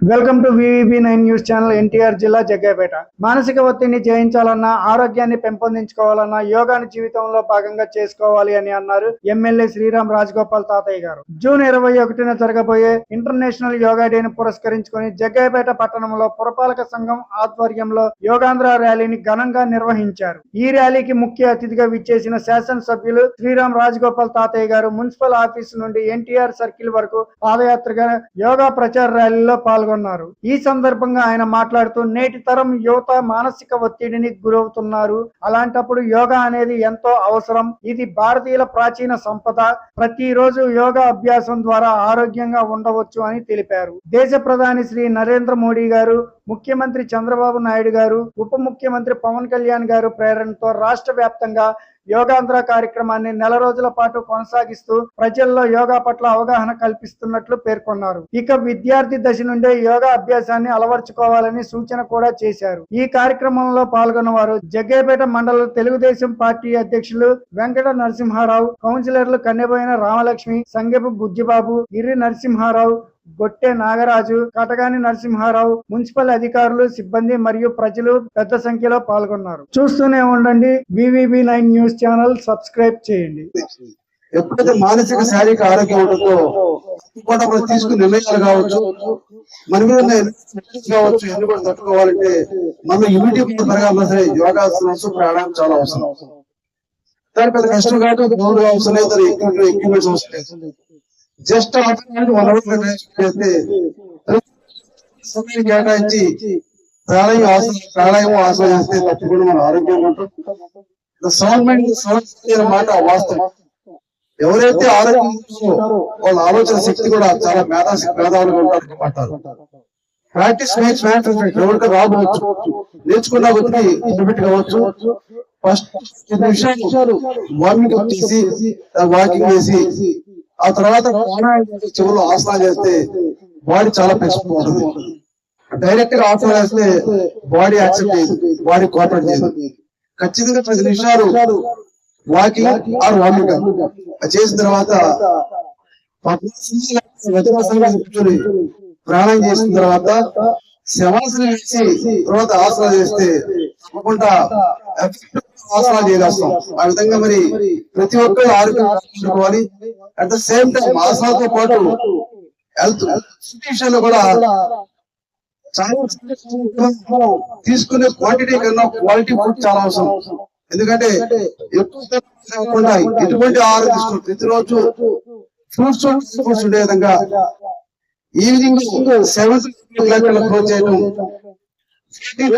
Welcome to VVB nine news channel NTR జిల్లా జగ్గైపేట మానసిక ఒత్తిడిని జయించాలన్నా ఆరోగ్యాన్ని పెంపొందించుకోవాలన్నా యోగాని జీవితంలో భాగంగా చేసుకోవాలి అని అన్నారు ఎమ్మెల్యే శ్రీరామ్ రాజగోపాల్ తాతయ్య గారు. జూన్ ఇరవై ఒకటిన జరగబోయే ఇంటర్నేషనల్ యోగా డేని పురస్కరించుకొని జగ్గైపేట పట్టణంలో పురపాలక సంఘం ఆధ్వర్యంలో యోగాంధ్ర ర్యాలీని ఘనంగా నిర్వహించారు. ఈ ర్యాలీకి ముఖ్య అతిథిగా విచ్చేసిన శాసనసభ్యులు శ్రీరామ్ రాజగోపాల్ తాతయ్య గారు మున్సిపల్ ఆఫీస్ నుండి ఎన్టీఆర్ సర్కిల్ వరకు పాదయాత్రగా యోగా ప్రచార ర్యాలీలో పాల్గొన్నారు ఈ సందర్భంగా ఆయన మాట్లాడుతూ నేటి తరం యువత మానసిక ఒత్తిడిని గురవుతున్నారు. అలాంటప్పుడు యోగా అనేది ఎంతో అవసరం. ఇది భారతీయుల ప్రాచీన సంపద. ప్రతిరోజు యోగా అభ్యాసం ద్వారా ఆరోగ్యంగా ఉండవచ్చు అని తెలిపారు. దేశ ప్రధాని శ్రీ నరేంద్ర మోడీ గారు ముఖ్యమంత్రి చంద్రబాబు నాయుడు గారు ఉప ముఖ్యమంత్రి పవన్ కళ్యాణ్ గారు ప్రేరణతో రాష్ట్ర వ్యాప్తంగా యోగాంధ్ర కార్యక్రమాన్ని నెల రోజుల పాటు కొనసాగిస్తూ ప్రజల్లో యోగా పట్ల అవగాహన కల్పిస్తున్నట్లు పేర్కొన్నారు. ఇక విద్యార్థి దశ నుండే యోగా అభ్యాసాన్ని అలవర్చుకోవాలని సూచన కూడా చేశారు. ఈ కార్యక్రమంలో పాల్గొన్న వారు జగ్గేపేట మండల తెలుగుదేశం పార్టీ అధ్యక్షులు వెంకట నరసింహారావు కౌన్సిలర్లు కన్నెబోయిన రామలక్ష్మి సంగెపు బుజ్జిబాబు గిరి నరసింహారావు గొట్టె నాగరాజు కటగాని నరసింహారావు మున్సిపల్ అధికారులు సిబ్బంది మరియు ప్రజలు పెద్ద సంఖ్యలో పాల్గొన్నారు. చూస్తూనే ఉండండి VVB nine news channel. Subscribe చేయండి. ఎప్పుడైతే మానసిక శారీరక ఆరోగ్యం ఉంటుందో కూడా మనం తీసుకున్న నిర్ణయాలు కావచ్చు. మన మీద కావచ్చు ఎన్ని కూడా తట్టుకోవాలంటే మన ఇమ్యూనిటీ పవర్ పెరగాలన్నా సరే యోగాసనం ప్రాణాయం చాలా అవసరం. దాని పెద్ద కష్టం కాదు గౌరవ అవసరం లేదు ఎక్విప్మెంట్స్ అవసరం లేదు. జస్ట్ వన్ అవర్ చేస్తే సమయం కేటాయించి ప్రాణాయం ఆసనం ప్రాణాయామం చేస్తే తప్పకుండా మన ఆరోగ్యంగా ఉంటాం సౌండ్ మైండ్ మాట వాస్తవం. ఎవరైతే ఆరోగ్యం వాళ్ళ ఆలోచన శక్తి కూడా చాలా మేధా మేధావులుగా ఉంటారు అంటారు ప్రాక్టీస్ మేక్స్ మ్యాన్ ఎవరికి రాబోవచ్చు. నేర్చుకున్న కొద్ది ఇంటర్మీడియట్ కావచ్చు. ఫస్ట్ నిమిషాలు వార్మింగ్ అప్ చేసి వాకింగ్ చేసి ఆ తర్వాత చెవులు ఆసన చేస్తే బాడీ చాలా పెంచుకుంటుంది డైరెక్ట్గా ఆసన చేస్తే బాడీ యాక్సెప్ట్ చేయదు బాడీ కోఆపరేట్ చేయదు ఖచ్చితంగా పది నిమిషాలు వాకింగ్ ఆర్ వామింగ్ అది చేసిన తర్వాత కూర్చొని ప్రాణాయం చేసిన తర్వాత శవాసనం వేసి తర్వాత ఆసనాలు చేస్తే తప్పకుండా ఆసనాలు చేయగలుగుతాం ఆ విధంగా మరి ప్రతి ఒక్కరు ఆరోగ్యం అట్ ద సేమ్ టైం ఆసనాలతో పాటు హెల్త్ ఇన్స్టిట్యూషన్ కూడా తీసుకునే క్వాంటిటీ కన్నా క్వాలిటీ ఫుడ్ చాలా అవసరం. ఎందుకంటే ఎక్కువ కాకుండా ఎటువంటి ఆహారం తీసుకోవాలి ప్రతిరోజు ఫ్రూట్స్ ఫ్రూట్స్ ఉండే విధంగా ఈవినింగ్ సెవెన్ గ్రోత్ చేయడం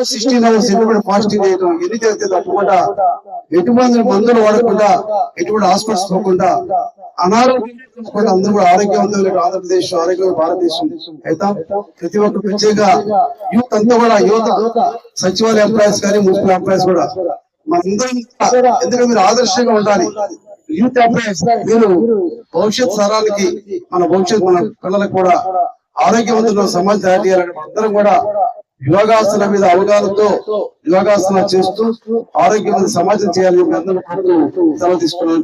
సిక్స్టీన్ అవర్స్ ఎటువంటి ఫాస్టింగ్ చేయడం ఎన్ని చేస్తే తప్పకుండా ఎటువంటి మందులు వాడకుండా ఎటువంటి హాస్పిటల్స్ పోకుండా అనారోగ్యం అందరూ కూడా ఆరోగ్యవంతమైన ఆంధ్రప్రదేశ్ ఆరోగ్యం భారతదేశం. అయితే ప్రతి ఒక్క ప్రత్యేక యూత్ అంతా కూడా యువత సచివాలయ ఎంప్లాయీస్ కానీ మున్సిపల్ ఎంప్లాయీస్ కూడా మనందరం ఎందుకంటే మీరు ఆదర్శంగా ఉండాలి. యూత్ ఎంప్లాయీస్ మీరు భవిష్యత్ తరాలకి మన భవిష్యత్ మన పిల్లలకు కూడా ఆరోగ్యవంతుల సమాజం తయారు చేయాలని అందరం కూడా యోగాసన మీద అవగాహనతో యోగాసన చేస్తూ ఆరోగ్యవంత సమాజం చేయాలని అందరూ సెలవు తీసుకున్నాం